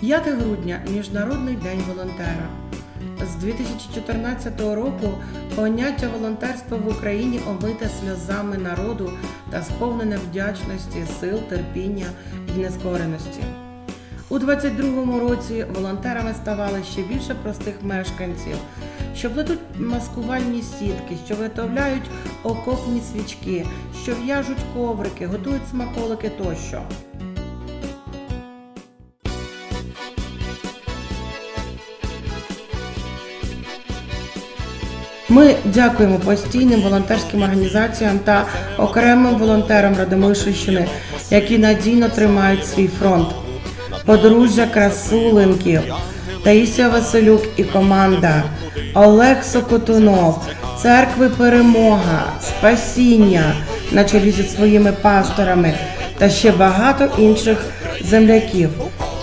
5 грудня Міжнародний день волонтера. З 2014 року поняття волонтерства в Україні омите сльозами народу та сповнене вдячності, сил, терпіння і нескореності. У 22-му році волонтерами ставали ще більше простих мешканців, що плетуть маскувальні сітки, що виготовляють окопні свічки, що в'яжуть коврики, готують смаколики тощо. Ми дякуємо постійним волонтерським організаціям та окремим волонтерам Радомишльщини, які надійно тримають свій фронт. Подружжя Красуленків, Таїсія Василюк і команда, Олег Сокотунов, церкви Перемога, Спасіння на чолі зі своїми пасторами та ще багато інших земляків,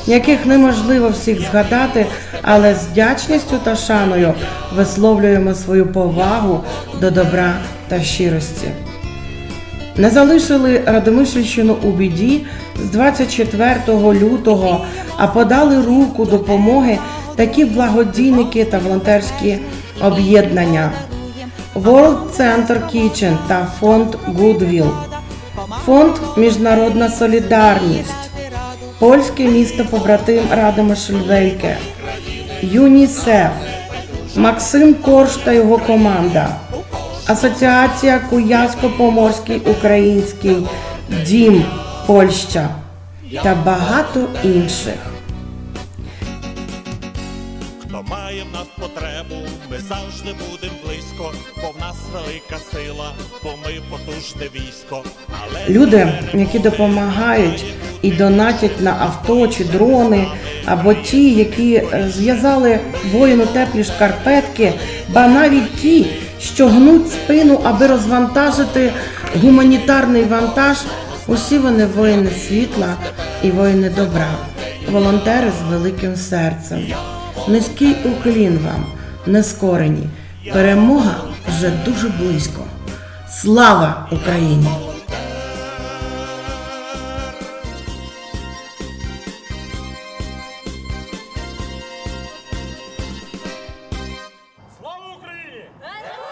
яких неможливо всіх згадати, але з вдячністю та шаною висловлюємо свою повагу до добра та щирості. Не залишили Радомишльщину у біді з 24 лютого, а подали руку допомоги такі благодійники та волонтерські об'єднання. World Center Kitchen та фонд Goodwill, фонд Міжнародна Солідарність, польське місто побратим Радомишль-Вельке, ЮНІСЕФ, Максим Корж та його команда. Асоціація Куязько-Поморський Український Дім Польща та багато інших. Хто має в нас потребу, ми завжди будемо близько, бо в нас велика сила, бо ми потужне військо. Але Люди, які допомагають і донатять на авто чи дрони, або ті, які е, зв'язали воїну теплі шкарпетки, ба навіть ті, що гнуть спину, аби розвантажити гуманітарний вантаж. Усі вони воїни світла і воїни добра, волонтери з великим серцем. Низький уклін вам, нескорені. Перемога вже дуже близько. Слава Україні! Yeah.